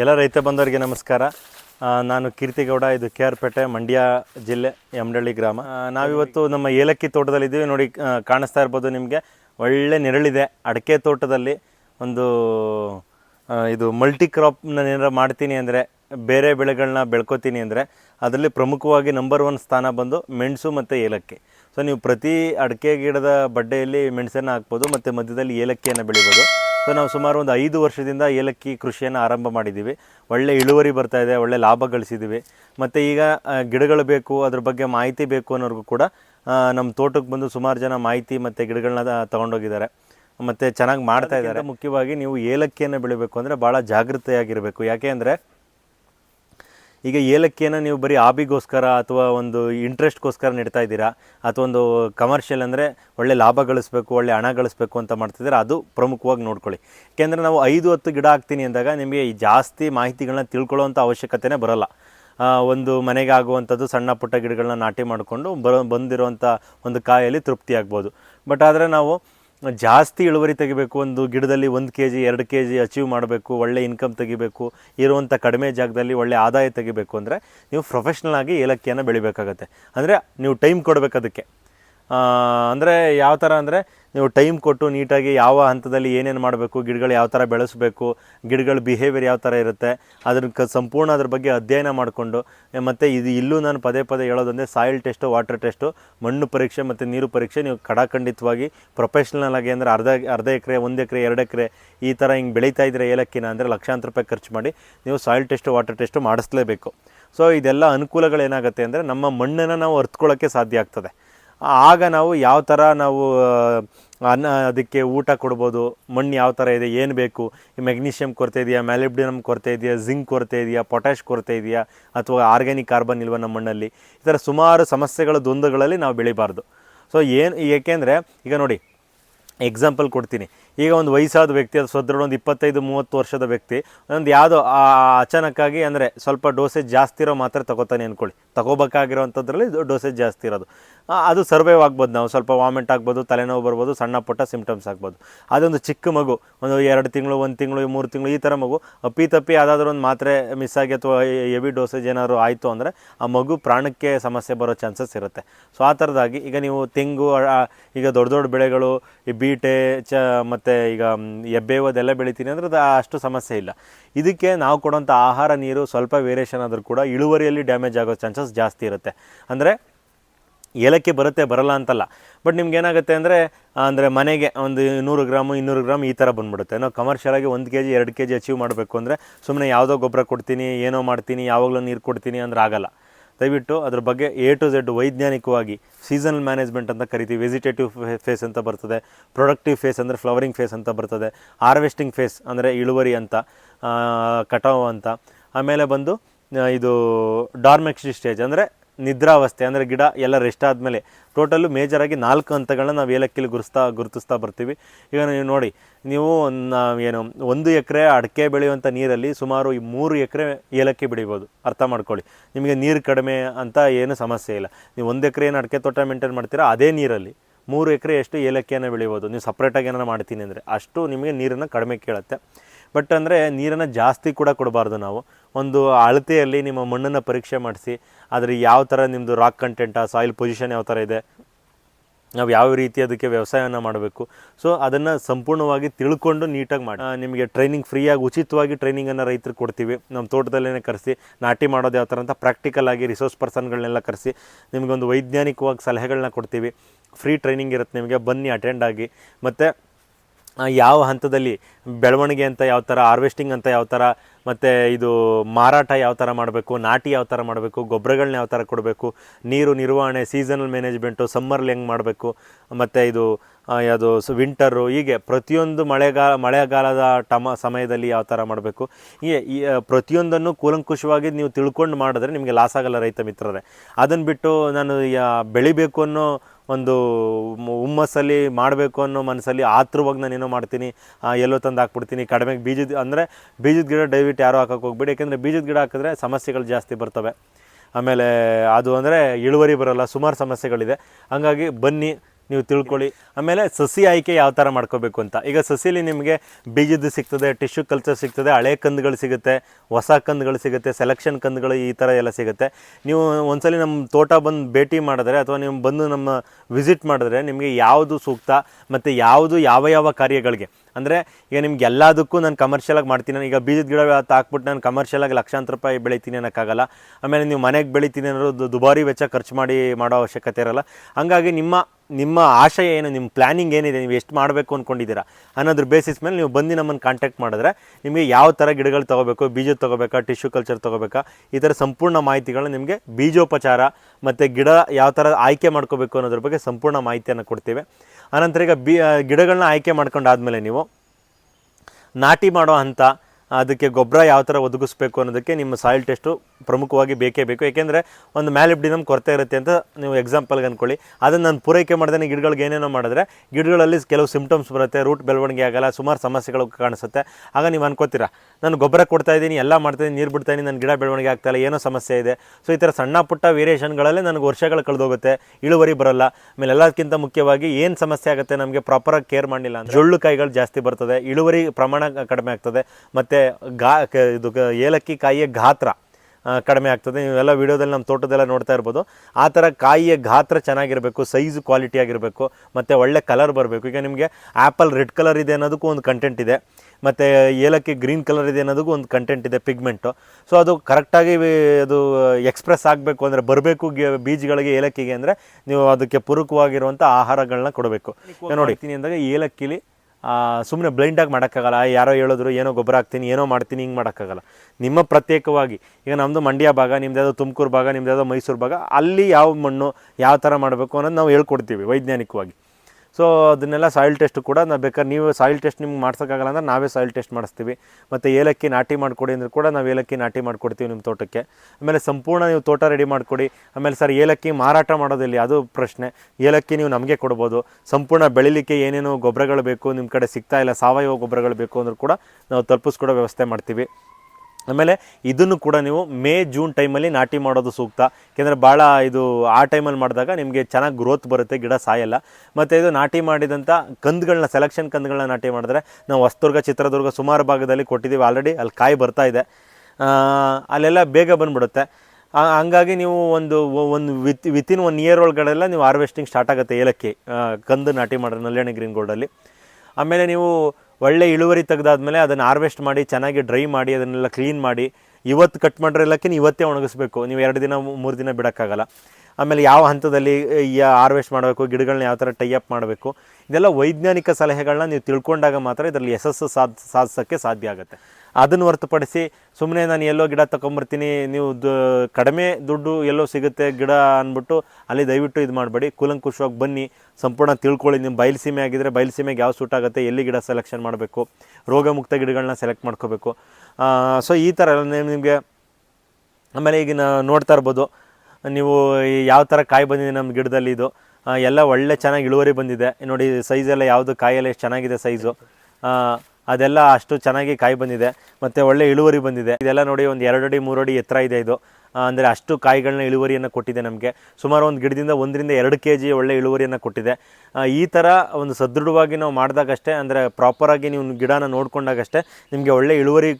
ಎಲ್ಲ ರೈತ ಬಂದವರಿಗೆ ನಮಸ್ಕಾರ. ನಾನು ಕೀರ್ತಿಗೌಡ, ಇದು ಕೆ ಆರ್ ಪೇಟೆ, ಮಂಡ್ಯ ಜಿಲ್ಲೆ, ಯಮಡಳ್ಳಿ ಗ್ರಾಮ. ನಾವಿವತ್ತು ನಮ್ಮ ಏಲಕ್ಕಿ ತೋಟದಲ್ಲಿದ್ದೀವಿ. ನೋಡಿ ಕಾಣಿಸ್ತಾ ಇರ್ಬೋದು ನಿಮಗೆ. ಒಳ್ಳೆ ನೆರಳಿದೆ. ಅಡಿಕೆ ತೋಟದಲ್ಲಿ ಒಂದು ಇದು ಮಲ್ಟಿ ಕ್ರಾಪ್ನ ಏನಾರ ಮಾಡ್ತೀನಿ ಅಂದರೆ, ಬೇರೆ ಬೆಳೆಗಳನ್ನ ಬೆಳ್ಕೊತೀನಿ ಅಂದರೆ, ಅದರಲ್ಲಿ ಪ್ರಮುಖವಾಗಿ ನಂಬರ್ ಒನ್ ಸ್ಥಾನ ಬಂದು ಮೆಣಸು ಮತ್ತು ಏಲಕ್ಕಿ. ಸೊ ನೀವು ಪ್ರತಿ ಅಡಿಕೆ ಗಿಡದ ಬಡ್ಡೆಯಲ್ಲಿ ಮೆಣಸನ್ನು ಹಾಕ್ಬೋದು, ಮತ್ತು ಮಧ್ಯದಲ್ಲಿ ಏಲಕ್ಕಿಯನ್ನು ಬೆಳಿಬೋದು. ಸೊ ನಾವು ಸುಮಾರು ಒಂದು ಐದು ವರ್ಷದಿಂದ ಏಲಕ್ಕಿ ಕೃಷಿಯನ್ನು ಆರಂಭ ಮಾಡಿದ್ದೀವಿ ಒಳ್ಳೆ ಇಳುವರಿ ಬರ್ತಾ ಇದೆ, ಒಳ್ಳೆ ಲಾಭ ಗಳಿಸಿದ್ದೀವಿ ಮತ್ತು ಈಗ ಗಿಡಗಳು ಬೇಕು, ಅದ್ರ ಬಗ್ಗೆ ಮಾಹಿತಿ ಬೇಕು ಅನ್ನೋರ್ಗೂ ಕೂಡ ನಮ್ಮ ತೋಟಕ್ಕೆ ಬಂದು ಸುಮಾರು ಜನ ಮಾಹಿತಿ ಮತ್ತು ಗಿಡಗಳನ್ನ ತಗೊಂಡೋಗಿದ್ದಾರೆ. ಮತ್ತು ಚೆನ್ನಾಗಿ ಮಾಡ್ತಾ ಇದ್ದಾರೆ. ಮುಖ್ಯವಾಗಿ ನೀವು ಏಲಕ್ಕಿಯನ್ನು ಬೆಳಿಬೇಕು ಅಂದರೆ ಭಾಳ ಜಾಗೃತೆಯಾಗಿರಬೇಕು ಯಾಕೆ ಅಂದರೆ ಈಗ ಏಲಕ್ಕಿಯನ್ನು ನೀವು ಬರೀ ಆಬಿಗೋಸ್ಕರ ಅಥವಾ ಒಂದು ಇಂಟ್ರೆಸ್ಟ್ಗೋಸ್ಕರ ನೆಡ್ತಾ ಇದ್ದೀರಾ? ಅಥವಾ ಒಂದು ಕಮರ್ಷಿಯಲ್ ಅಂದರೆ ಒಳ್ಳೆ ಲಾಭ ಗಳಿಸ್ಬೇಕು, ಒಳ್ಳೆ ಹಣ ಗಳಿಸ್ಬೇಕು ಅಂತ ಮಾಡ್ತಿದ್ದೀರಾ? ಅದು ಪ್ರಮುಖವಾಗಿ ನೋಡ್ಕೊಳ್ಳಿ. ಯಾಕೆಂದರೆ ನಾವು ಐದು ಹತ್ತು ಗಿಡ ಹಾಕ್ತೀನಿ ಅಂದಾಗ ನಿಮಗೆ ಜಾಸ್ತಿ ಮಾಹಿತಿಗಳನ್ನ ತಿಳ್ಕೊಳ್ಳೋವಂಥ ಅವಶ್ಯಕತೆನೇ ಬರೋಲ್ಲ. ಒಂದು ಮನೆಗೆ ಆಗುವಂಥದ್ದು ಸಣ್ಣ ಪುಟ್ಟ ಗಿಡಗಳನ್ನ ನಾಟಿ ಮಾಡಿಕೊಂಡು ಬರೋ, ಬಂದಿರುವಂಥ ಒಂದು ಕಾಯಲ್ಲಿ ತೃಪ್ತಿ ಆಗ್ಬೋದು. ಬಟ್ ಆದರೆ ನಾವು ಜಾಸ್ತಿ ಇಳುವರಿ ತೆಗಿಬೇಕು, ಒಂದು ಗಿಡದಲ್ಲಿ ಒಂದು ಕೆ ಜಿ ಎರಡು ಕೆ ಜಿ ಅಚೀವ್ ಮಾಡಬೇಕು, ಒಳ್ಳೆ ಇನ್ಕಮ್ ತೆಗಿಬೇಕು ಇರುವಂಥ ಕಡಿಮೆ ಜಾಗದಲ್ಲಿ ಒಳ್ಳೆ ಆದಾಯ ತೆಗಿಬೇಕು ಅಂದರೆ ನೀವು ಪ್ರೊಫೆಷ್ನಲ್ ಆಗಿ ಏಲಕ್ಕಿಯನ್ನು ಬೆಳಿಬೇಕಾಗತ್ತೆ. ಅಂದರೆ ನೀವು ಟೈಮ್ ಕೊಡಬೇಕು ಅದಕ್ಕೆ. ಅಂದರೆ ಯಾವ ಥರ ಅಂದರೆ ನೀವು ಟೈಮ್ ಕೊಟ್ಟು ನೀಟಾಗಿ ಯಾವ ಹಂತದಲ್ಲಿ ಏನೇನು ಮಾಡಬೇಕು, ಗಿಡಗಳು ಯಾವ ಥರ ಬೆಳೆಸಬೇಕು, ಗಿಡಗಳ ಬಿಹೇವಿಯರ್ ಯಾವ ಥರ ಇರುತ್ತೆ ಅದ್ರ ಕ ಸಂಪೂರ್ಣ ಅದ್ರ ಬಗ್ಗೆ ಅಧ್ಯಯನ ಮಾಡಿಕೊಂಡು ಮತ್ತು ಇದು ಇಲ್ಲೂ ನಾನು ಪದೇ ಪದೇ ಹೇಳೋದಂದರೆ ಸಾಯಿಲ್ ಟೆಸ್ಟು ವಾಟರ್ ಟೆಸ್ಟು ಮಣ್ಣು ಪರೀಕ್ಷೆ ಮತ್ತು ನೀರು ಪರೀಕ್ಷೆ ನೀವು ಕಡಾಖಂಡಿತವಾಗಿ ಪ್ರೊಫೆಷ್ನಲ್ ಆಗಿ ಅಂದರೆ ಅರ್ಧ ಅರ್ಧ ಎಕರೆ, ಒಂದು ಎಕರೆ, ಎರಡು ಎಕರೆ ಈ ಥರ ಹಿಂಗೆ ಬೆಳೀತಾ ಇದ್ದರೆ ಏಲಕ್ಕಿನ ಅಂದರೆ ಲಕ್ಷಾಂತರ ರೂಪಾಯಿ ಖರ್ಚು ಮಾಡಿ ನೀವು ಸಾಯಿಲ್ ಟೆಸ್ಟು ವಾಟರ್ ಟೆಸ್ಟು ಮಾಡಿಸ್ಲೇಬೇಕು. ಸೊ ಇದೆಲ್ಲ ಅನುಕೂಲಗಳೇನಾಗುತ್ತೆ ಅಂದರೆ ನಮ್ಮ ಮಣ್ಣನ್ನು ನಾವು ಅರ್ತ್ಕೊಳ್ಳೋಕ್ಕೆ ಸಾಧ್ಯ ಆಗ್ತದೆ. ಆಗ ನಾವು ಯಾವ ಥರ ನಾವು ಅನ್ನ ಅದಕ್ಕೆ ಊಟ ಕೊಡ್ಬೋದು, ಮಣ್ಣು ಯಾವ ಥರ ಇದೆ, ಏನು ಬೇಕು ಮೆಗ್ನೀಷಿಯಮ್ ಕೊರತೆ ಇದೆಯಾ, ಮ್ಯಾಲಿಬ್ಡಿನಮ್ ಕೊರತೆ ಇದೆಯಾ, ಜಿಂಕ್ ಕೊರತೆ ಇದೆಯಾ ಪೊಟ್ಯಾಶ್ ಕೊರತೆ ಇದೆಯಾ, ಅಥವಾ ಆರ್ಗ್ಯಾನಿಕ್ ಕಾರ್ಬನ್ ಇಲ್ವ ನಮ್ಮ ಮಣ್ಣಲ್ಲಿ, ಈ ಥರ ಸುಮಾರು ಸಮಸ್ಯೆಗಳ ದ್ವಂದ್ವಗಳಲ್ಲಿ ನಾವು ಬೆಳಿಬಾರ್ದು. ಸೊ ಏನು, ಏಕೆಂದರೆ, ಈಗ ನೋಡಿ ಎಕ್ಸಾಂಪಲ್ ಕೊಡ್ತೀನಿ. ಈಗ ಒಂದು ವಯಸ್ಸಾದ ವ್ಯಕ್ತಿ, ಅದು ಸದೃಢ ಒಂದು ಇಪ್ಪತ್ತೈದು, ಮೂವತ್ತು ವರ್ಷದ ವ್ಯಕ್ತಿ, ಒಂದು ಯಾವುದೋ ಅಚಾನಕ್ಕಾಗಿ ಅಂದರೆ ಸ್ವಲ್ಪ ಡೋಸೇಜ್ ಜಾಸ್ತಿ ಇರೋ ಮಾತ್ರ ತಗೋತಾನೆ ಅಂದ್ಕೊಳ್ಳಿ ತಗೋಬೇಕಾಗಿರೋವಂಥದ್ರಲ್ಲಿ ಡೋಸೇಜ್ ಜಾಸ್ತಿ ಇರೋದು. ಅದು ಸರ್ವೈವ್ ಆಗ್ಬೋದು ನಾವು. ಸ್ವಲ್ಪ ವಾಮಿಟ್ ಆಗ್ಬೋದು, ತಲೆನೋವು ಬರ್ಬೋದು, ಸಣ್ಣ ಪುಟ್ಟ ಸಿಮ್ಟಮ್ಸ್ ಆಗ್ಬೋದು. ಅದೊಂದು ಚಿಕ್ಕ ಮಗು, ಒಂದು ಎರಡು ತಿಂಗಳು, ಒಂದು ತಿಂಗಳು, ಮೂರು ತಿಂಗಳು ಈ ಥರ ಮಗು, ಅಪ್ಪಿ ತಪ್ಪಿ ಯಾವುದಾದ್ರೂ ಒಂದು ಮಾತ್ರೆ ಮಿಸ್ ಆಗಿ ಅಥವಾ ಹೆವಿ ಡೋಸೇಜ್ ಏನಾದರೂ ಆಯಿತು ಅಂದರೆ ಆ ಮಗು ಪ್ರಾಣಕ್ಕೆ ಸಮಸ್ಯೆ ಬರೋ ಚಾನ್ಸಸ್ ಇರುತ್ತೆ. ಸೊ ಆ ಥರದಾಗಿ ಈಗ ನೀವು ತೆಂಗು ಈಗ ದೊಡ್ಡ ದೊಡ್ಡ ಬೆಳೆಗಳು, ಈ ಬೀಟೆ ಚ, ಮತ್ತು ಈಗ ಎಬ್ಬೇವದೆಲ್ಲ ಬೆಳಿತೀನಿ ಅಂದರೆ ಅದು ಅಷ್ಟು ಸಮಸ್ಯೆ ಇಲ್ಲ. ಇದಕ್ಕೆ ನಾವು ಕೊಡುವಂಥ ಆಹಾರ, ನೀರು ಸ್ವಲ್ಪ ವೇರಿಯೇಷನ್ ಆದರೂ ಕೂಡ ಇಳುವರಿಯಲ್ಲಿ ಡ್ಯಾಮೇಜ್ ಆಗೋ ಚಾನ್ಸಸ್ ಜಾಸ್ತಿ ಇರುತ್ತೆ. ಅಂದರೆ ಏಲಕ್ಕಿ ಬರುತ್ತೆ, ಬರಲ್ಲ ಅಂತಲ್ಲ. ಬಟ್ ನಿಮ್ಗೆ ಏನಾಗುತ್ತೆ ಅಂದರೆ ಅಂದರೆ ಮನೆಗೆ ಒಂದು ನೂರು ಗ್ರಾಮು, ಇನ್ನೂರು ಗ್ರಾಮ್ ಈ ಥರ ಬಂದ್ಬಿಡುತ್ತೆ. ನಾವು ಕಮರ್ಷಿಯಲಾಗಿ ಒಂದು ಕೆ ಜಿ ಎರಡು ಕೆ ಜಿ ಅಚೀವ್ ಮಾಡಬೇಕು ಅಂದರೆ ಸುಮ್ಮನೆ ಯಾವುದೋ ಗೊಬ್ಬರ ಕೊಡ್ತೀನಿ, ಏನೋ ಮಾಡ್ತೀನಿ, ಯಾವಾಗಲೂ ನೀರು ಕೊಡ್ತೀನಿ ಅಂದ್ರೆ ಆಗಲ್ಲ. ದಯವಿಟ್ಟು ಅದ್ರ ಬಗ್ಗೆ ಎ ಟು ಝೆಡ್ ವೈಜ್ಞಾನಿಕವಾಗಿ ಸೀಸನಲ್ ಮ್ಯಾನೇಜ್ಮೆಂಟ್ ಅಂತ ಕರಿತೀವಿ ವೆಜಿಟೇಟಿವ್ ಫೇಸ್ ಅಂತ ಬರ್ತದೆ ಪ್ರೊಡಕ್ಟಿವ್ ಫೇಸ್ ಅಂದರೆ ಫ್ಲವರಿಂಗ್ ಫೇಸ್ ಅಂತ ಬರ್ತದೆ ಹಾರ್ವೆಸ್ಟಿಂಗ್ ಫೇಸ್ ಅಂದರೆ ಇಳುವರಿ ಅಂತ ಕಟಾವು ಅಂತ. ಆಮೇಲೆ ಬಂದು ಇದು ಡಾರ್ಮೆಕ್ಸಿ ಸ್ಟೇಜ್ ಅಂದರೆ ನಿದ್ರಾವಸ್ಥೆ, ಅಂದರೆ ಗಿಡ ಎಲ್ಲ ರೆಸ್ಟ್ ಆದಮೇಲೆ ಟೋಟಲ್ಲು ಮೇಜರಾಗಿ ನಾಲ್ಕು ಹಂತಗಳನ್ನ ನಾವು ಏಲಕ್ಕಿಲಿ ಗುರುಸ್ತಾ, ಗುರುತಿಸ್ತಾ ಬರ್ತೀವಿ. ಈಗ ನೀವು ನೋಡಿ, ನೀವು ಏನು ಒಂದು ಎಕರೆ ಅಡಿಕೆ ಬೆಳೆಯುವಂಥ ನೀರಲ್ಲಿ ಸುಮಾರು ಈ ಮೂರು ಎಕರೆ ಏಲಕ್ಕಿ ಬೆಳಿಬೋದು. ಅರ್ಥ ಮಾಡ್ಕೊಳ್ಳಿ. ನಿಮಗೆ ನೀರು ಕಡಿಮೆ ಅಂತ ಏನು ಸಮಸ್ಯೆ ಇಲ್ಲ. ನೀವು ಒಂದು ಎಕರೆ ಏನು ಅಡಿಕೆ ತೋಟ ಮೇಂಟೈನ್ ಮಾಡ್ತೀರಾ, ಅದೇ ನೀರಲ್ಲಿ. ಮೂರು ಎಕರೆ ಎಷ್ಟು ಏಲಕ್ಕಿಯನ್ನು ಬೆಳಿಬೋದು. ನೀವು ಸಪ್ರೇಟಾಗಿ ಏನಾರು ಮಾಡ್ತೀನಿ ಅಂದರೆ ಅಷ್ಟು ನಿಮಗೆ ನೀರನ್ನು ಕಡಿಮೆ ಕೇಳುತ್ತೆ. ಬಟ್ ಅಂದರೆ ನೀರನ್ನು ಜಾಸ್ತಿ ಕೂಡ ಕೊಡಬಾರ್ದು ನಾವು. ಒಂದು ಅಳತೆಯಲ್ಲಿ ನಿಮ್ಮ ಮಣ್ಣನ್ನು ಪರೀಕ್ಷೆ ಮಾಡಿಸಿ ಆದರೆ ಯಾವ ಥರ ನಿಮ್ಮದು ರಾಕ್ ಕಂಟೆಂಟಾ ಸಾಯಿಲ್ ಪೊಸಿಷನ್ ಯಾವ ಥರ ಇದೆ, ನಾವು ಯಾವ ರೀತಿ ಅದಕ್ಕೆ ವ್ಯವಸಾಯವನ್ನು ಮಾಡಬೇಕು. ಸೊ ಅದನ್ನು ಸಂಪೂರ್ಣವಾಗಿ ತಿಳ್ಕೊಂಡು ನೀಟಾಗಿ ಮಾಡಿ. ನಿಮಗೆ ಟ್ರೈನಿಂಗ್ ಫ್ರೀಯಾಗಿ ಉಚಿತವಾಗಿ ಟ್ರೈನಿಂಗನ್ನು ರೈತರು ಕೊಡ್ತೀವಿ. ನಮ್ಮ ತೋಟದಲ್ಲೇ ಕರೆಸಿ, ನಾಟಿ ಮಾಡೋದು ಯಾವ ಥರ ಅಂತ ಪ್ರಾಕ್ಟಿಕಲ್ ಆಗಿ ರಿಸೋರ್ಸ್ ಪರ್ಸನ್ಗಳನ್ನೆಲ್ಲ ಕರೆಸಿ, ನಿಮಗೊಂದು ವೈಜ್ಞಾನಿಕವಾಗಿ ಸಲಹೆಗಳನ್ನ ಕೊಡ್ತೀವಿ. ಫ್ರೀ ಟ್ರೈನಿಂಗ್ ಇರುತ್ತೆ ನಿಮಗೆ, ಬನ್ನಿ ಅಟೆಂಡ್ ಆಗಿ. ಮತ್ತು ಯಾವ ಹಂತದಲ್ಲಿ ಬೆಳವಣಿಗೆ ಅಂತ ಯಾವ ಥರ ಹಾರ್ವೆಸ್ಟಿಂಗ್ ಅಂತ ಯಾವ ಥರ, ಮತ್ತು ಇದು ಮಾರಾಟ ಯಾವ ಥರ ಮಾಡಬೇಕು, ನಾಟಿ ಯಾವ ಥರ ಮಾಡಬೇಕು ಗೊಬ್ಬರಗಳನ್ನ ಯಾವ ಥರ ಕೊಡಬೇಕು, ನೀರು ನಿರ್ವಹಣೆ ಸೀಸನಲ್ ಮ್ಯಾನೇಜ್ಮೆಂಟು ಸಮ್ಮರ್ಲಿ ಹೆಂಗೆ ಮಾಡಬೇಕು, ಮತ್ತು ಇದು ಯಾವುದು ಸೊ ವಿಂಟರು ಹೀಗೆ ಪ್ರತಿಯೊಂದು ಮಳೆಗಾಲ ಮಳೆಗಾಲದ ಟಮ, ಸಮಯದಲ್ಲಿ ಯಾವ ಥರ ಮಾಡಬೇಕು, ಹೀಗೆ, ಈ ಪ್ರತಿಯೊಂದನ್ನು ಕೂಲಂಕುಷವಾಗಿ ನೀವು ತಿಳ್ಕೊಂಡು ಮಾಡಿದ್ರೆ ನಿಮಗೆ ಲಾಸ್ ಆಗಲ್ಲ ರೈತ ಮಿತ್ರರೇ. ಅದನ್ನು ಬಿಟ್ಟು ನಾನು ಬೆಳಿಬೇಕು ಅನ್ನೋ ಒಂದು ಹುಮ್ಮಸ್ಸಲ್ಲಿ ಮಾಡಬೇಕು ಅನ್ನೋ ಮನಸ್ಸಲ್ಲಿ ಆತುರವಾಗಿ ನಾನು ಏನೋ ಮಾಡ್ತೀನಿ ಎಲ್ಲೋ ತಂದು ಹಾಕ್ಬಿಡ್ತೀನಿ ಕಡಿಮೆ ಬೀಜದ, ಅಂದರೆ ಬೀಜದ ಗಿಡ ದಯವಿಟ್ಟು ಯಾರೂ ಹಾಕೋಕೆ ಹೋಗ್ಬೇಡಿ. ಯಾಕೆಂದರೆ ಬೀಜದ ಗಿಡ ಹಾಕಿದ್ರೆ ಸಮಸ್ಯೆಗಳು ಜಾಸ್ತಿ ಬರ್ತವೆ. ಆಮೇಲೆ ಅದು ಅಂದರೆ ಇಳುವರಿ ಬರೋಲ್ಲ, ಸುಮಾರು ಸಮಸ್ಯೆಗಳಿದೆ. ಹಂಗಾಗಿ ಬನ್ನಿ ನೀವು ತಿಳ್ಕೊಳ್ಳಿ. ಆಮೇಲೆ ಸಸಿ ಆಯ್ಕೆ ಯಾವ ಥರ ಮಾಡ್ಕೋಬೇಕು ಅಂತ. ಈಗ ಸಸಿಲಿ ನಿಮಗೆ ಬೀಜದ್ದು ಸಿಗ್ತದೆ ಟಿಶ್ಯೂ ಕಲ್ಚರ್ ಸಿಗ್ತದೆ, ಹಳೆ ಕಂದುಗಳು ಸಿಗುತ್ತೆ, ಹೊಸ ಕಂದುಗಳು ಸಿಗುತ್ತೆ ಸೆಲೆಕ್ಷನ್ ಕಂದುಗಳು ಈ ಥರ ಎಲ್ಲ ಸಿಗುತ್ತೆ. ನೀವು ಒಂದ್ಸಲಿ ನಮ್ಮ ತೋಟ ಬಂದು ಭೇಟಿ ಮಾಡಿದ್ರೆ ಅಥವಾ ನೀವು ಬಂದು ನಮ್ಮ ವಿಸಿಟ್ ಮಾಡಿದ್ರೆ ನಿಮಗೆ ಯಾವುದು ಸೂಕ್ತ, ಮತ್ತು ಯಾವುದು ಯಾವ ಯಾವ ಕಾರ್ಯಗಳಿಗೆ. ಅಂದರೆ ಈಗ ನಿಮ್ಗೆ ಎಲ್ಲದಕ್ಕೂ ನಾನು ಕಮರ್ಷಿಯಲಾಗಿ ಮಾಡ್ತೀನಿ. ಈಗ ಬೀಜದ ಗಿಡ ಹಾಕ್ಬಿಟ್ಟು ನಾನು ಕಮರ್ಷಿಯಲಾಗಿ ಲಕ್ಷಾಂತರ ರೂಪಾಯಿ ಬೆಳಿತೀನಿ ಅನ್ನೋಕ್ಕಾಗಲ್ಲ. ಆಮೇಲೆ ನೀವು ಮನೆಗೆ ಬೆಳಿತೀನಿ ಅನ್ನೋದು ದುಬಾರಿ ವೆಚ್ಚ ಖರ್ಚು ಮಾಡಿ ಮಾಡೋ ಅವಶ್ಯಕತೆ ಇರಲ್ಲ. ಹಾಗಾಗಿ ನಿಮ್ಮ ನಿಮ್ಮ ಆಶಯ ಏನು, ನಿಮ್ಮ ಪ್ಲ್ಯಾನಿಂಗ್ ಏನಿದೆ, ನೀವು ಎಷ್ಟು ಮಾಡಬೇಕು ಅಂದ್ಕೊಂಡಿದ್ದೀರಾ ಅನ್ನೋದ್ರ ಬೇಸಿಸ್ ಮೇಲೆ ನೀವು ಬಂದು ನಮ್ಮನ್ನು ಕಾಂಟ್ಯಾಕ್ಟ್ ಮಾಡಿದ್ರೆ ನಿಮಗೆ ಯಾವ ಥರ ಗಿಡಗಳು ತೊಗೋಬೇಕು ಬೀಜ ತೊಗೋಬೇಕಾ ಟಿಶ್ಯೂ ಕಲ್ಚರ್ ತೊಗೋಬೇಕಾ, ಈ ಥರ ಸಂಪೂರ್ಣ ಮಾಹಿತಿಗಳನ್ನ ನಿಮಗೆ ಬೀಜೋಪಚಾರ ಮತ್ತು ಗಿಡ ಯಾವ ಥರ ಆಯ್ಕೆ ಮಾಡ್ಕೋಬೇಕು ಅನ್ನೋದ್ರ ಬಗ್ಗೆ ಸಂಪೂರ್ಣ ಮಾಹಿತಿಯನ್ನು ಕೊಡ್ತೀವಿ. ಆನಂತರ ಈಗ ಬಿ ಗಿಡಗಳನ್ನ ಆಯ್ಕೆ ಮಾಡ್ಕೊಂಡಾದ್ಮೇಲೆ ನೀವು ನಾಟಿ ಮಾಡೋ ಹಂತ ಅದಕ್ಕೆ ಗೊಬ್ಬರ ಯಾವ ಥರ ಒದಗಿಸ್ಬೇಕು ಅನ್ನೋದಕ್ಕೆ ನಿಮ್ಮ ಸಾಯಿಲ್ ಟೆಸ್ಟು ಪ್ರಮುಖವಾಗಿ ಬೇಕೇ ಬೇಕು. ಏಕೆಂದರೆ ಒಂದು ಮ್ಯಾಲಿಬ್ಡಿನಮ್ ಕೊರತೆ ಇರುತ್ತೆ ಅಂತ ನೀವು ಎಕ್ಸಾಂಪಲ್ಗೆ ಅಂದ್ಕೊಳ್ಳಿ ಅದನ್ನು ನಾನು ಪೂರೈಕೆ ಮಾಡ್ದೇ ಗಿಡಗಳಿಗೆ ಏನೇನೋ ಮಾಡಿದ್ರೆ ಗಿಡಗಳಲ್ಲಿ ಕೆಲವು ಸಿಮ್ಟಮ್ಸ್ ಬರುತ್ತೆ ರೂಟ್ ಬೆಳವಣಿಗೆ ಆಗಲ್ಲ, ಸುಮಾರು ಸಮಸ್ಯೆಗಳು ಕಾಣಿಸುತ್ತೆ. ಆಗ ನೀವು ಅನ್ಕೋತೀರಾ, ನಾನು ಗೊಬ್ಬರ ಕೊಡ್ತಾ ಇದ್ದೀನಿ, ಎಲ್ಲ ಮಾಡ್ತಾ ಇದ್ದೀನಿ, ನೀರು ಬಿಡ್ತಾ ಇದ್ದೀನಿ ನನ್ನ ಗಿಡ ಬೆಳವಣಿಗೆ ಇಲ್ಲ, ಏನೋ ಸಮಸ್ಯೆ ಇದೆ. ಸೊ ಈ ಥರ ಸಣ್ಣ ಪುಟ್ಟ ವೇರಿಯೇಷನ್ಗಳಲ್ಲೇ ನನಗೆ ವರ್ಷಗಳು ಕಳೆದೋಗುತ್ತೆ, ಇಳುವರಿ ಬರಲ್ಲ. ಆಮೇಲೆ ಎಲ್ಲದಕ್ಕಿಂತ ಮುಖ್ಯವಾಗಿ ಏನು ಸಮಸ್ಯೆ ಆಗುತ್ತೆ ನಮಗೆ ಪ್ರಾಪರಾಗಿ ಕೇರ್ ಮಾಡಲಿಲ್ಲ ಅಂದರೆ ಜೊಳ್ಳು ಕಾಯಿಗಳು ಜಾಸ್ತಿ ಬರ್ತದೆ, ಇಳುವರಿ ಪ್ರಮಾಣ ಕಡಿಮೆ ಆಗ್ತದೆ, ಮತ್ತು ಗಾ ಕ- ಇದು ಏಲಕ್ಕಿ ಕಾಯಿಯ ಗಾತ್ರ ಕಡಿಮೆ ಆಗ್ತದೆ. ನೀವೆಲ್ಲ ವೀಡಿಯೋದಲ್ಲಿ ನಮ್ಮ ತೋಟದೆಲ್ಲ ನೋಡ್ತಾ ಇರ್ಬೋದು. ಆ ಥರ ಕಾಯಿಯ ಗಾತ್ರ ಚೆನ್ನಾಗಿರಬೇಕು ಸೈಜ್ ಕ್ವಾಲಿಟಿ ಆಗಿರಬೇಕು ಮತ್ತು ಒಳ್ಳೆ ಕಲರ್ ಬರಬೇಕು. ಈಗ ನಿಮಗೆ ಆ್ಯಪಲ್ ರೆಡ್ ಕಲರ್ ಇದೆ ಅನ್ನೋದಕ್ಕೂ ಒಂದು ಕಂಟೆಂಟ್ ಇದೆ ಮತ್ತು ಏಲಕ್ಕಿ ಗ್ರೀನ್ ಕಲರ್ ಇದೆ ಅನ್ನೋದಕ್ಕೂ ಒಂದು ಕಂಟೆಂಟ್ ಇದೆ ಪಿಗ್ಮೆಂಟು ಸೊ ಅದು ಕರೆಕ್ಟಾಗಿ ಅದು ಎಕ್ಸ್ಪ್ರೆಸ್ ಆಗಬೇಕು ಅಂದರೆ ಬರಬೇಕು ಬೀಜಗಳಿಗೆ ಏಲಕ್ಕಿಗೆ ಅಂದರೆ ನೀವು ಅದಕ್ಕೆ ಪೂರಕವಾಗಿರುವಂಥ ಆಹಾರಗಳನ್ನ ಕೊಡಬೇಕು. ನೋಡಿ. ಅಂದಾಗ ಏಲಕ್ಕಿಲಿ ಸುಮ್ಮನೆ ಬ್ಲೈಂಡಾಗಿ ಮಾಡೋಕ್ಕಾಗಲ್ಲ, ಯಾರೋ ಹೇಳಿದ್ರು, ಏನೋ ಗೊಬ್ಬರ ಹಾಕ್ತೀನಿ, ಏನೋ ಮಾಡ್ತೀನಿ, ಹಿಂಗೆ ಮಾಡೋಕ್ಕಾಗಲ್ಲ. ನಿಮ್ಮ ಪ್ರತ್ಯೇಕವಾಗಿ, ಈಗ ನಮ್ಮದು ಮಂಡ್ಯ ಭಾಗ, ನಿಮ್ದು ಯಾವುದೋ ತುಮಕೂರು ಭಾಗ, ನಿಮ್ದು ಯಾವುದೋ ಮೈಸೂರು ಭಾಗ, ಅಲ್ಲಿ ಯಾವ ಮಣ್ಣು, ಯಾವ ಥರ ಮಾಡಬೇಕು ಅನ್ನೋದು ನಾವು ಹೇಳ್ಕೊಡ್ತೀವಿ ವೈಜ್ಞಾನಿಕವಾಗಿ. ಸೊ ಅದನ್ನೆಲ್ಲ ಸಾಯಿಲ್ ಟೆಸ್ಟ್ ಕೂಡ ನಾವು ಬೇಕಾದ್ರೆ ನೀವು ಸಾಯಿಲ್ ಟೆಸ್ಟ್ ನಿಮ್ಗೆ ಮಾಡ್ಸೋಕ್ಕಾಗಲ್ಲ ಅಂದ್ರೆ ನಾವೇ ಸಾಯಿಲ್ ಟೆಸ್ಟ್ ಮಾಡಿಸ್ತೀವಿ. ಮತ್ತು ಏಲಕ್ಕಿ ನಾಟಿ ಮಾಡಿಕೊಡಿ ಅಂದ್ರೆ ಕೂಡ ನಾವು ಏಲಕ್ಕಿ ನಾಟಿ ಮಾಡಿಕೊಡ್ತೀವಿ ನಿಮ್ಮ ತೋಟಕ್ಕೆ. ಆಮೇಲೆ ಸಂಪೂರ್ಣ ನೀವು ತೋಟ ರೆಡಿ ಮಾಡಿಕೊಡಿ. ಆಮೇಲೆ ಸರ್ ಏಲಕ್ಕಿ ಮಾರಾಟ ಮಾಡೋದಿಲ್ಲ ಅದು ಪ್ರಶ್ನೆ. ಏಲಕ್ಕಿ ನೀವು ನಮಗೆ ಕೊಡ್ಬೋದು. ಸಂಪೂರ್ಣ ಬೆಳಿಲಿಕ್ಕೆ ಏನೇನು ಗೊಬ್ಬರಗಳು ಬೇಕು ನಿಮ್ಮ ಕಡೆ ಸಿಗ್ತಾ ಇಲ್ಲ, ಸಾವಯವ ಗೊಬ್ಬರಗಳು ಬೇಕು ಅಂದ್ರೂ ಕೂಡ ನಾವು ತಲುಪಿಸ್ಕೊಡೋ ವ್ಯವಸ್ಥೆ ಮಾಡ್ತೀವಿ. ಆಮೇಲೆ ಇದನ್ನು ಕೂಡ ನೀವು ಮೇ, ಜೂನ್ ಟೈಮಲ್ಲಿ ನಾಟಿ ಮಾಡೋದು ಸೂಕ್ತ. ಏಕೆಂದರೆ ಭಾಳ ಇದು, ಆ ಟೈಮಲ್ಲಿ ಮಾಡಿದಾಗ ನಿಮಗೆ ಚೆನ್ನಾಗಿ ಗ್ರೋತ್ ಬರುತ್ತೆ, ಗಿಡ ಸಾಯಲ್ಲ. ಮತ್ತು ಇದು ನಾಟಿ ಮಾಡಿದಂಥ ಕಂದುಗಳನ್ನ ಸೆಲೆಕ್ಷನ್ ಕಂದುಗಳನ್ನ ನಾಟಿ ಮಾಡಿದ್ರೆ ನಾವು ಹೊಸದುರ್ಗ, ಚಿತ್ರದುರ್ಗ ಸುಮಾರು ಭಾಗದಲ್ಲಿ ಕೊಟ್ಟಿದ್ದೀವಿ ಆಲ್ರೆಡಿ ಅಲ್ಲಿ ಕಾಯಿ ಬರ್ತಾ ಇದೆ. ಅಲ್ಲೆಲ್ಲ ಬೇಗ ಬಂದುಬಿಡುತ್ತೆ. ಹಂಗಾಗಿ ನೀವು ಒಂದು ಒಂದು ವಿತ್ ವಿತಿನ್ ಒನ್ ಇಯರ್ ಒಳಗಡೆಲ್ಲ ನೀವು ಹಾರ್ವೆಸ್ಟಿಂಗ್ ಸ್ಟಾರ್ಟ್ ಆಗುತ್ತೆ ಏಲಕ್ಕಿ ಕಂದು ನಾಟಿ ಮಾಡಿದ್ರೆ ನಲ್ಯಾಣಿ ಗ್ರೀನ್ ಗೋಲ್ಡಲ್ಲಿ ಆಮೇಲೆ ನೀವು ಒಳ್ಳೆ ಇಳುವರಿ ತೆಗೆದಾದ್ಮೇಲೆ ಅದನ್ನು ಹಾರ್ವೆಸ್ಟ್ ಮಾಡಿ, ಚೆನ್ನಾಗಿ ಡ್ರೈ ಮಾಡಿ, ಅದನ್ನೆಲ್ಲ ಕ್ಲೀನ್ ಮಾಡಿ, ಇವತ್ತು ಕಟ್ ಮಾಡಿರೋ ಏಲಕ್ಕಿನ ಇವತ್ತೇ ಒಣಗಿಸ್ಬೇಕು. ನೀವು ಎರಡು ದಿನ ಮೂರು ದಿನ ಬಿಡೋಕ್ಕಾಗಲ್ಲ. ಆಮೇಲೆ ಯಾವ ಹಂತದಲ್ಲಿ ಹಾರ್ವೆಸ್ಟ್ ಮಾಡಬೇಕು ಗಿಡಗಳನ್ನ ಯಾವ ಥರ ಟೈಅಪ್ ಮಾಡಬೇಕು, ಇದೆಲ್ಲ ವೈಜ್ಞಾನಿಕ ಸಲಹೆಗಳನ್ನ ನೀವು ತಿಳ್ಕೊಂಡಾಗ ಮಾತ್ರ ಇದರಲ್ಲಿ ಯಶಸ್ಸು ಸಾಧ್ ಸಾಧಿಸೋಕ್ಕೆ ಸಾಧ್ಯ ಆಗುತ್ತೆ. ಅದನ್ನು ಹೊರತುಪಡಿಸಿ ಸುಮ್ಮನೆ ನಾನು ಎಲ್ಲೋ ಗಿಡ ತೊಗೊಂಬರ್ತೀನಿ ನೀವು ದ ಕಡಿಮೆ ದುಡ್ಡು ಎಲ್ಲೋ ಸಿಗುತ್ತೆ ಗಿಡ ಅಂದ್ಬಿಟ್ಟು ಅಲ್ಲಿ ದಯವಿಟ್ಟು ಇದು ಮಾಡಬೇಡಿ. ಕೂಲಂಕುಶವಾಗಿ ಬನ್ನಿ, ಸಂಪೂರ್ಣ ತಿಳ್ಕೊಳ್ಳಿ. ನಿಮ್ಮ ಬಯಲುಸೀಮೆ ಆಗಿದ್ದರೆ ಬಯಲುಸೀಮೆಗೆ ಯಾವ ಸೂಟ್ ಆಗುತ್ತೆ, ಎಲ್ಲಿ ಗಿಡ ಸೆಲೆಕ್ಷನ್ ಮಾಡಬೇಕು, ರೋಗಮುಕ್ತ ಗಿಡಗಳನ್ನ ಸೆಲೆಕ್ಟ್ ಮಾಡ್ಕೋಬೇಕು. ಸೊ ಈ ಥರ ನಿಮಗೆ ಆಮೇಲೆ ಈಗ ನೋಡ್ತಾ ಇರ್ಬೋದು. ನೀವು ಯಾವ ಥರ ಕಾಯಿ ಬಂದಿದೆ ನಮ್ಮ ಗಿಡದಲ್ಲಿ ಇದು. ಎಲ್ಲ ಒಳ್ಳೆ ಚೆನ್ನಾಗಿ ಇಳುವರಿ ಬಂದಿದೆ. ನೋಡಿ ಸೈಜೆಲ್ಲ ಯಾವುದು ಕಾಯೆಲ್ಲ ಎಷ್ಟು ಚೆನ್ನಾಗಿದೆ ಸೈಜು ಅದೆಲ್ಲ ಅಷ್ಟು ಚೆನ್ನಾಗಿ ಕಾಯಿ ಬಂದಿದೆ. ಮತ್ತು ಒಳ್ಳೆ ಇಳುವರಿ ಬಂದಿದೆ. ಇದೆಲ್ಲ ನೋಡಿ ಒಂದು ಎರಡು ಅಡಿ, ಮೂರು ಅಡಿ ಎತ್ತರ ಇದೆ ಇದು. ಅಂದರೆ ಅಷ್ಟು ಕಾಯಿಗಳನ್ನ ಇಳುವರಿಯನ್ನು ಕೊಟ್ಟಿದೆ ನಮಗೆ. ಸುಮಾರು ಒಂದು ಗಿಡದಿಂದ ಒಂದರಿಂದ ಎರಡು ಕೆ ಜಿ ಒಳ್ಳೆ ಇಳುವರಿಯನ್ನು ಕೊಟ್ಟಿದೆ. ಈ ಥರ ಒಂದು ಸದೃಢವಾಗಿ ನಾವು ಮಾಡಿದಾಗಷ್ಟೇ, ಅಂದರೆ ಪ್ರಾಪರಾಗಿ ನೀವು ಗಿಡನ ನೋಡ್ಕೊಂಡಾಗಷ್ಟೇ ನಿಮಗೆ ಒಳ್ಳೆ ಇಳುವರಿ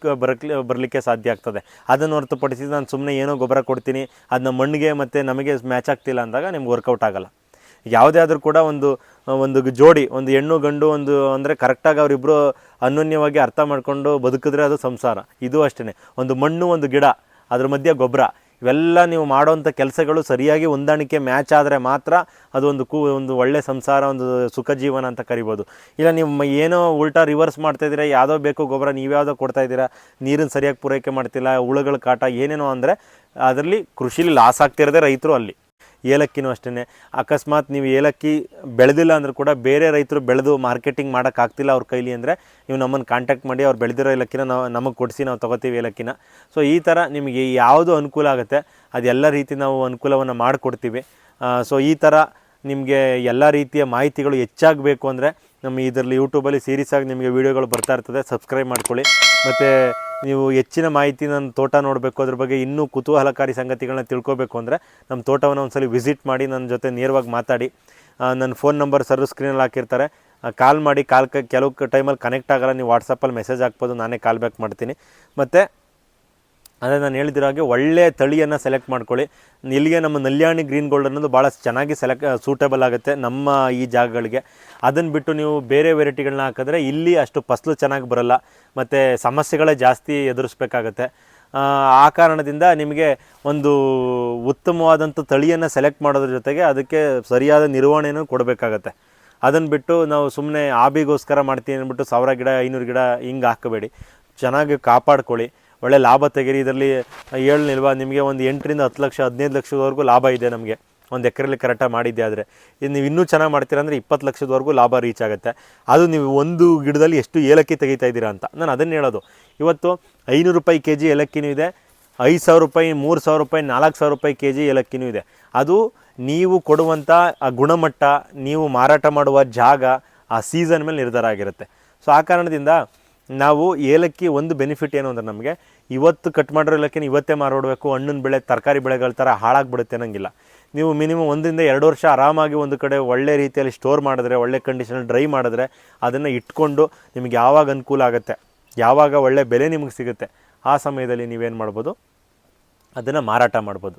ಬರಲಿಕ್ಕೆ ಸಾಧ್ಯ ಆಗ್ತದೆ. ಅದನ್ನು ಹೊರತುಪಡಿಸಿ ನಾನು ಸುಮ್ಮನೆ ಏನೋ ಗೊಬ್ಬರ ಕೊಡ್ತೀನಿ ಅದನ್ನ ಮಣ್ಣಿಗೆ ಮತ್ತು ನಮಗೆ ಮ್ಯಾಚ್ ಆಗ್ತಿಲ್ಲ ಅಂದಾಗ ನಿಮ್ಗೆ ವರ್ಕೌಟ್ ಆಗಲ್ಲ. ಯಾವುದೇ ಆದರೂ ಕೂಡ ಒಂದು ಒಂದು ಜೋಡಿ, ಒಂದು ಹೆಣ್ಣು ಗಂಡು, ಒಂದು ಅಂದರೆ ಕರೆಕ್ಟಾಗಿ ಅವರಿಬ್ಬರು ಅನ್ಯೋನ್ಯವಾಗಿ ಅರ್ಥ ಮಾಡ್ಕೊಂಡು ಬದುಕಿದ್ರೆ ಅದು ಸಂಸಾರ. ಇದು ಅಷ್ಟೇ ಒಂದು ಮಣ್ಣು, ಒಂದು ಗಿಡ, ಅದ್ರ ಮಧ್ಯೆ ಗೊಬ್ಬರ ಇವೆಲ್ಲ ನೀವು ಮಾಡೋವಂಥ ಕೆಲಸಗಳು ಸರಿಯಾಗಿ ಹೊಂದಾಣಿಕೆ ಮ್ಯಾಚ್ ಆದರೆ ಮಾತ್ರ ಅದು ಒಂದು ಕೂ, ಒಂದು ಒಳ್ಳೆ ಸಂಸಾರ, ಒಂದು ಸುಖ ಜೀವನ ಅಂತ ಕರಿಬೋದು. ಇಲ್ಲ ನೀವು ಏನೋ ಉಲ್ಟಾ ರಿವರ್ಸ್ ಮಾಡ್ತಾ ಇದ್ದೀರಾ, ಯಾವುದೋ ಬೇಕು ಗೊಬ್ಬರ ನೀವ್ಯಾವುದೋ ಕೊಡ್ತಾ ಇದ್ದೀರಾ ನೀರನ್ನು ಸರಿಯಾಗಿ ಪೂರೈಕೆ ಮಾಡ್ತಿಲ್ಲ, ಹುಳುಗಳ ಕಾಟ, ಏನೇನೋ ಅಂದರೆ ಅದರಲ್ಲಿ ಕೃಷಿಲಿ ಲಾಸ್ ಆಗ್ತಿರೋದೇ ರೈತರು ಅಲ್ಲಿ. ಏಲಕ್ಕಿನೂ ಅಷ್ಟೇ ಅಕಸ್ಮಾತ್ ನೀವು ಏಲಕ್ಕಿ ಬೆಳೆದಿಲ್ಲ ಅಂದರೂ ಕೂಡ ಬೇರೆ ರೈತರು ಬೆಳೆದು ಮಾರ್ಕೆಟಿಂಗ್ ಮಾಡೋಕ್ಕಾಗ್ತಿಲ್ಲ ಅವ್ರ ಕೈಲಿ ಅಂದರೆ ನೀವು ನಮ್ಮನ್ನು ಕಾಂಟ್ಯಾಕ್ಟ್ ಮಾಡಿ ಅವ್ರು ಬೆಳೆದಿರೋ ಏಲಕ್ಕಿನ ನಾವು ನಮಗೆ ಕೊಡಿಸಿ ನಾವು ತೊಗೋತೀವಿ ಏಲಕ್ಕಿನ. ಸೊ ಈ ಥರ ನಿಮಗೆ ಯಾವುದು ಅನುಕೂಲ ಆಗುತ್ತೆ, ಅದೆಲ್ಲ ರೀತಿ ನಾವು ಅನುಕೂಲವನ್ನು ಮಾಡಿಕೊಡ್ತೀವಿ. ಸೊ ಈ ಥರ ನಿಮಗೆ ಎಲ್ಲ ರೀತಿಯ ಮಾಹಿತಿಗಳು ಹೆಚ್ಚಾಗಬೇಕು ಅಂದರೆ ನಮ್ಮ ಇದರಲ್ಲಿ ಯೂಟ್ಯೂಬಲ್ಲಿ ಸೀರೀಸಾಗಿ ನಿಮಗೆ ವೀಡಿಯೋಗಳು ಬರ್ತಾ ಇರ್ತದೆ. ಸಬ್ಸ್ಕ್ರೈಬ್ ಮಾಡ್ಕೊಳ್ಳಿ. ಮತ್ತು ನೀವು ಹೆಚ್ಚಿನ ಮಾಹಿತಿ ನನ್ನ ತೋಟ ನೋಡಬೇಕು, ಅದ್ರ ಬಗ್ಗೆ ಇನ್ನೂ ಕುತೂಹಲಕಾರಿ ಸಂಗತಿಗಳನ್ನ ತಿಳ್ಕೊಬೇಕು ಅಂದರೆ ನಮ್ಮ ತೋಟವನ್ನು ಒಂದ್ಸಲಿ ವಿಸಿಟ್ ಮಾಡಿ ನನ್ನ ಜೊತೆ ನೇರವಾಗಿ ಮಾತಾಡಿ. ನನ್ನ ಫೋನ್ ನಂಬರ್ ಸರ್ವ್ ಸ್ಕ್ರೀನಲ್ಲಿ ಹಾಕಿರ್ತಾರೆ. ಕಾಲ್ ಮಾಡಿ ಕಾಲ್ ಕೆಲವು ಟೈಮಲ್ಲಿ ಕನೆಕ್ಟ್ ಆಗಲ್ಲ, ನೀವು ವಾಟ್ಸಪ್ಪಲ್ಲಿ ಮೆಸೇಜ್ ಹಾಕ್ಬೋದು, ನಾನೇ ಕಾಲ್ ಬ್ಯಾಕ್ ಮಾಡ್ತೀನಿ. ಮತ್ತು ಅದೇ ನಾನು ಹೇಳಿದಿರೋ ಹಾಗೆ ಒಳ್ಳೆಯ ತಳಿಯನ್ನು ಸೆಲೆಕ್ಟ್ ಮಾಡ್ಕೊಳ್ಳಿ. ಇಲ್ಲಿಗೆ ನಮ್ಮ ನಲ್ಯಾಣಿ ಗ್ರೀನ್ ಗೋಲ್ಡ್ ಅನ್ನೋದು ಭಾಳ ಚೆನ್ನಾಗಿ ಸೆಲೆಕ್ಟ್ ಸೂಟೇಬಲ್ ಆಗುತ್ತೆ ನಮ್ಮ ಈ ಜಾಗಗಳಿಗೆ. ಅದನ್ನು ಬಿಟ್ಟು ನೀವು ಬೇರೆ ವೆರೈಟಿಗಳನ್ನ ಹಾಕಿದ್ರೆ ಇಲ್ಲಿ ಅಷ್ಟು ಫಸಲು ಚೆನ್ನಾಗಿ ಬರಲ್ಲ. ಮತ್ತು ಸಮಸ್ಯೆಗಳೇ ಜಾಸ್ತಿ ಎದುರಿಸ್ಬೇಕಾಗತ್ತೆ. ಆ, ಆ ಕಾರಣದಿಂದ ನಿಮಗೆ ಒಂದು ಉತ್ತಮವಾದಂಥ ತಳಿಯನ್ನು ಸೆಲೆಕ್ಟ್ ಮಾಡೋದ್ರ ಜೊತೆಗೆ ಅದಕ್ಕೆ ಸರಿಯಾದ ನಿರ್ವಹಣೆಯನ್ನು ಕೊಡಬೇಕಾಗತ್ತೆ. ಅದನ್ನು ಬಿಟ್ಟು ನಾವು ಸುಮ್ಮನೆ ಆಬಿಗೋಸ್ಕರ ಮಾಡ್ತೀನಿ ಅಂದ್ಬಿಟ್ಟು ಸಾವಿರ ಗಿಡ ಐನೂರು ಗಿಡ ಹಿಂಗೆ ಹಾಕಬೇಡಿ. ಚೆನ್ನಾಗಿ ಕಾಪಾಡ್ಕೊಳ್ಳಿ. ಒಳ್ಳೆ ಲಾಭ ತೆಗೀರಿ ಇದರಲ್ಲಿ ಹೇಳಲಿಲ್ವಾ ನಿಮಗೆ ಒಂದು ಎಂಟರಿಂದ ಹತ್ತು ಲಕ್ಷ, ಹದಿನೈದು ಲಕ್ಷದವರೆಗೂ ಲಾಭ ಇದೆ ನಮಗೆ. ಒಂದು ಎಕರೆಲಿ ಕರೆಕ್ಟಾಗಿ ಮಾಡಿದ್ದೆ ಆದರೆ. ಇದು ನೀವು ಇನ್ನೂ ಚೆನ್ನಾಗಿ ಮಾಡ್ತೀರಾ ಅಂದರೆ ಇಪ್ಪತ್ತು ಲಕ್ಷದವರೆಗೂ ಲಾಭ ರೀಚ್ ಆಗುತ್ತೆ. ಅದು ನೀವು ಒಂದು ಗಿಡದಲ್ಲಿ ಎಷ್ಟು ಏಲಕ್ಕಿ ತೆಗಿತಾ ಇದ್ದೀರಾ ಅಂತ. ನಾನು ಅದನ್ನು ಹೇಳೋದು. ಇವತ್ತು ಐನೂರು ರೂಪಾಯಿ ಕೆ ಜಿ ಏಲಕ್ಕಿನೂ ಇದೆ, ಐದು ಸಾವಿರ ರೂಪಾಯಿ, ಮೂರು ಸಾವಿರ ರೂಪಾಯಿ, ನಾಲ್ಕು ಸಾವಿರ ರೂಪಾಯಿ ಕೆ ಜಿ ಏಲಕ್ಕಿನೂ ಇದೆ. ಅದು ನೀವು ಕೊಡುವಂಥ ಆ ಗುಣಮಟ್ಟ, ನೀವು ಮಾರಾಟ ಮಾಡುವ ಜಾಗ ಆ ಸೀಸನ್ ಮೇಲೆ ನಿರ್ಧಾರ ಆಗಿರುತ್ತೆ. ಸೊ ಆ ಕಾರಣದಿಂದ ನಾವು ಏಲಕ್ಕಿ ಒಂದು ಬೆನಿಫಿಟ್ ಏನು ಅಂದರೆ ನಮಗೆ ಇವತ್ತು ಕಟ್ ಮಾಡಿರೋ ಏಲಕ್ಕಿನ ಇವತ್ತೇ ಮಾರಾಡಬೇಕು ಹಣ್ಣಿನ ಬೆಳೆ, ತರಕಾರಿ ಬೆಳೆಗಳ ಥರ ಹಾಳಾಗ್ಬಿಡುತ್ತೆ ಅನ್ನಂಗಿಲ್ಲ. ನೀವು ಮಿನಿಮಮ್ ಒಂದರಿಂದ ಎರಡು ವರ್ಷ ಆರಾಮಾಗಿ ಒಂದು ಕಡೆ ಒಳ್ಳೆ ರೀತಿಯಲ್ಲಿ ಸ್ಟೋರ್ ಮಾಡಿದ್ರೆ, ಒಳ್ಳೆ ಕಂಡೀಷನಲ್ಲಿ ಡ್ರೈ ಮಾಡಿದ್ರೆ, ಅದನ್ನು ಇಟ್ಕೊಂಡು ನಿಮಗೆ ಯಾವಾಗ ಅನುಕೂಲ ಆಗುತ್ತೆ? ಯಾವಾಗ ಒಳ್ಳೆ ಬೆಲೆ ನಿಮಗೆ ಸಿಗುತ್ತೆ? ಆ ಸಮಯದಲ್ಲಿ ನೀವೇನು ಮಾಡ್ಬೋದು? ಅದನ್ನು ಮಾರಾಟ ಮಾಡ್ಬೋದು.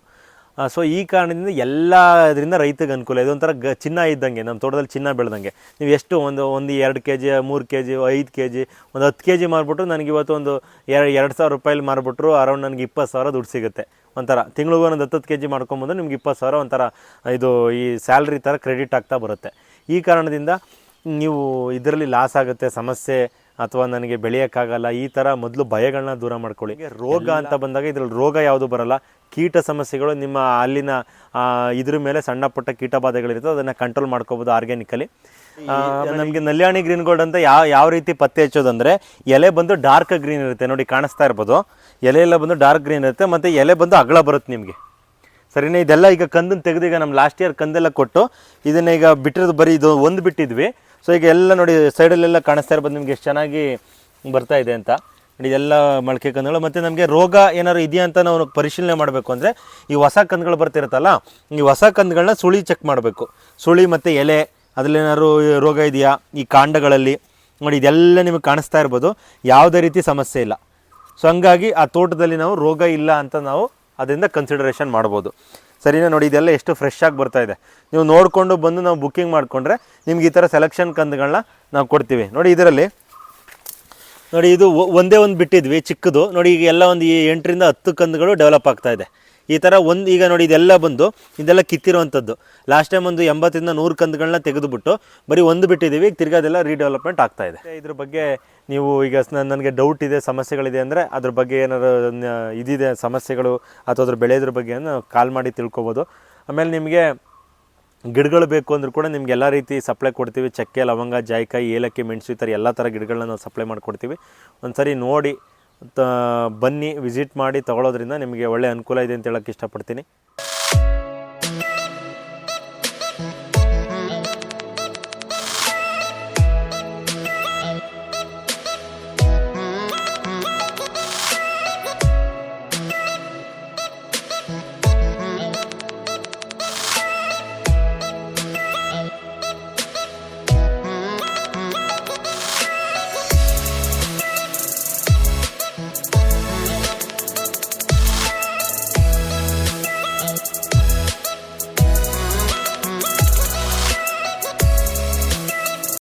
ಸೊ ಈ ಕಾರಣದಿಂದ ಎಲ್ಲ ಇದರಿಂದ ರೈತಗೆ ಅನುಕೂಲ. ಇದೊಂಥರ ಗ, ಚಿನ್ನ ಇದ್ದಂಗೆ, ನಮ್ಮ ತೋಟದಲ್ಲಿ ಚಿನ್ನ ಬೆಳೆದಂಗೆ. ನೀವು ಎಷ್ಟು ಒಂದು ಒಂದು ಎರಡು ಕೆ ಜಿ ಮೂರು ಕೆ ಜಿ ಐದು ಕೆ ಜಿ ಒಂದು ಹತ್ತು ಕೆ ಜಿ ಮಾರ್ಬಿಟ್ರು ನನಗೆ ಇವತ್ತು ಒಂದು ಎರಡು ಎರಡು ಸಾವಿರ ರೂಪಾಯಿಲಿ ಮಾರ್ಬಿಟ್ರು, ಅರೌಂಡ್ ನನಗೆ ಇಪ್ಪತ್ತು ಸಾವಿರ ದುಡ್ಡು ಸಿಗುತ್ತೆ. ಒಂಥರ ತಿಂಗಳಿಗೂ ಒಂದು ಹತ್ತು ಕೆ ಜಿ ಮಾಡ್ಕೊಂಬಂದು ನಿಮ್ಗೆ ಇಪ್ಪತ್ತು ಸಾವಿರ ಒಂಥರ ಇದು ಈ ಸ್ಯಾಲ್ರಿ ಥರ ಕ್ರೆಡಿಟ್ ಆಗ್ತಾ ಬರುತ್ತೆ. ಈ ಕಾರಣದಿಂದ ನೀವು ಇದರಲ್ಲಿ ಲಾಸ್ ಆಗುತ್ತೆ, ಸಮಸ್ಯೆ ಅಥವಾ ನನಗೆ ಬೆಳೆಯೋಕ್ಕಾಗಲ್ಲ ಈ ಥರ ಮೊದಲು ಭಯಗಳನ್ನ ದೂರ ಮಾಡ್ಕೊಳ್ಳಿ. ರೋಗ ಅಂತ ಬಂದಾಗ ಇದರಲ್ಲಿ ರೋಗ ಯಾವುದು ಬರಲ್ಲ. ಕೀಟ ಸಮಸ್ಯೆಗಳು ನಿಮ್ಮ ಅಲ್ಲಿನ ಇದ್ರ ಮೇಲೆ ಸಣ್ಣ ಪುಟ್ಟ ಕೀಟ ಬಾಧೆಗಳಿರ್ತದೆ ಅದನ್ನು ಕಂಟ್ರೋಲ್ ಮಾಡ್ಕೋಬೋದು ಆರ್ಗ್ಯಾನಿಕಲಿ. ನಮಗೆ ನಲ್ಯಾಣಿ ಗ್ರೀನ್ ಗೋಲ್ಡ್ ಅಂತ ಯಾವ ಯಾವ ರೀತಿ ಪತ್ತೆ ಹಚ್ಚೋದಂದರೆ ಎಲೆ ಬಂದು ಡಾರ್ಕ್ ಗ್ರೀನ್ ಇರುತ್ತೆ ನೋಡಿ ಕಾಣಿಸ್ತಾ ಇರ್ಬೋದು. ಎಲೆ ಎಲ್ಲ ಬಂದು ಡಾರ್ಕ್ ಗ್ರೀನ್ ಇರುತ್ತೆ ಮತ್ತು ಎಲೆ ಬಂದು ಅಗಲ ಬರುತ್ತೆ ನಿಮಗೆ. ಸರಿನಾ? ಇದೆಲ್ಲ ಈಗ ಕಂದನ್ನು ತೆಗೆದು ಈಗ ನಮ್ಮ ಲಾಸ್ಟ್ ಇಯರ್ ಕಂದೆಲ್ಲ ಕೊಟ್ಟು ಇದನ್ನ ಈಗ ಬಿಟ್ಟಿರೋದು ಬರೀ ಇದು ಒಂದು ಬಿಟ್ಟಿದ್ವಿ. ಸೊ ಈಗ ಎಲ್ಲ ನೋಡಿ ಸೈಡಲ್ಲೆಲ್ಲ ಕಾಣಿಸ್ತಾ ಇರ್ಬೋದು, ನಿಮ್ಗೆ ಎಷ್ಟು ಚೆನ್ನಾಗಿ ಬರ್ತಾ ಇದೆ ಅಂತ. ನೋಡಿ, ಇದೆಲ್ಲ ಮೊಳಕೆ ಕಂದುಗಳು. ಮತ್ತು ನಮಗೆ ರೋಗ ಏನಾದ್ರು ಇದೆಯಾ ಅಂತ ನಾವು ಪರಿಶೀಲನೆ ಮಾಡಬೇಕು ಅಂದರೆ, ಈ ಹೊಸ ಕಂದುಗಳು ಬರ್ತಿರುತ್ತಲ್ಲ, ಈ ಹೊಸ ಕಂದುಗಳನ್ನ ಸುಳಿ ಚೆಕ್ ಮಾಡಬೇಕು. ಸುಳಿ ಮತ್ತು ಎಲೆ, ಅದರಲ್ಲೇನಾದ್ರು ರೋಗ ಇದೆಯಾ? ಈ ಕಾಂಡಗಳಲ್ಲಿ. ನೋಡಿ, ಇದೆಲ್ಲ ನಿಮಗೆ ಕಾಣಿಸ್ತಾ ಇರ್ಬೋದು. ಯಾವುದೇ ರೀತಿ ಸಮಸ್ಯೆ ಇಲ್ಲ. ಸೊ ಹಂಗಾಗಿ ಆ ತೋಟದಲ್ಲಿ ನಾವು ರೋಗ ಇಲ್ಲ ಅಂತ ನಾವು ಅದರಿಂದ ಕನ್ಸಿಡರೇಷನ್ ಮಾಡ್ಬೋದು. ಸರಿನಾ ನೋಡಿ, ಇದೆಲ್ಲ ಎಷ್ಟು ಫ್ರೆಶ್ ಆಗಿ ಬರ್ತಾ ಇದೆ. ನೀವು ನೋಡಿಕೊಂಡು ಬಂದು ನಾವು ಬುಕ್ಕಿಂಗ್ ಮಾಡಿಕೊಂಡ್ರೆ ನಿಮ್ಗೆ ಈ ಥರ ಸೆಲೆಕ್ಷನ್ ಕಂದುಗಳನ್ನ ನಾವು ಕೊಡ್ತೀವಿ. ನೋಡಿ, ಇದರಲ್ಲಿ ನೋಡಿ, ಇದು ಒಂದೇ ಒಂದು ಬಿಟ್ಟಿದ್ವಿ, ಚಿಕ್ಕದು. ನೋಡಿ, ಈಗ ಎಲ್ಲ ಒಂದು ಎಂಟರಿಂದ ಹತ್ತು ಕಂದುಗಳು ಡೆವಲಪ್ ಆಗ್ತಾ ಇದೆ. ಈ ಥರ ಒಂದು ಈಗ ನೋಡಿ ಇದೆಲ್ಲ ಬಂದು ಇದೆಲ್ಲ ಕಿತ್ತಿರುವಂಥದ್ದು ಲಾಸ್ಟ್ ಟೈಮ್ ಒಂದು ಎಂಬತ್ತರಿಂದ ನೂರು ಕಂದುಗಳನ್ನ ತೆಗೆದುಬಿಟ್ಟು ಬರೀ ಒಂದು ಬಿಟ್ಟಿದ್ದೀವಿ, ಈಗ ಅದೆಲ್ಲ ರೀಡೆವಲಪ್ಮೆಂಟ್ ಆಗ್ತಾ ಇದೆ. ಇದ್ರ ಬಗ್ಗೆ ನೀವು ಈಗ ನನಗೆ ಡೌಟ್ ಇದೆ, ಸಮಸ್ಯೆಗಳಿದೆ ಅಂದರೆ ಅದ್ರ ಬಗ್ಗೆ ಏನಾರು ಇದಿದೆ ಸಮಸ್ಯೆಗಳು ಅಥವಾ ಅದ್ರ ಬೆಳೆಯೋದ್ರ ಬಗ್ಗೆ ಕಾಲ್ ಮಾಡಿ ತಿಳ್ಕೊಬೋದು. ಆಮೇಲೆ ನಿಮಗೆ ಗಿಡಗಳು ಬೇಕು ಅಂದರೂ ಕೂಡ ನಿಮ್ಗೆ ಎಲ್ಲ ರೀತಿ ಸಪ್ಲೈ ಕೊಡ್ತೀವಿ. ಚಕ್ಕೆ, ಲವಂಗ, ಜಾಯಿಕಾಯಿ, ಏಲಕ್ಕಿ ಮೆಣಸು ಈ ಥರ ಎಲ್ಲ ಥರ ಗಿಡಗಳನ್ನ ನಾವು ಸಪ್ಲೈ ಮಾಡಿಕೊಡ್ತೀವಿ. ಒಂದು ಸರಿ ನೋಡಿ ತ ಬನ್ನಿ ವಿಸಿಟ್ ಮಾಡಿ ತಗೊಳ್ಳೋದ್ರಿಂದ ನಿಮಗೆ ಒಳ್ಳೆ ಅನುಕೂಲ ಇದೆ ಅಂತ ಹೇಳೋಕ್ಕೆ ಇಷ್ಟಪಡ್ತೀನಿ.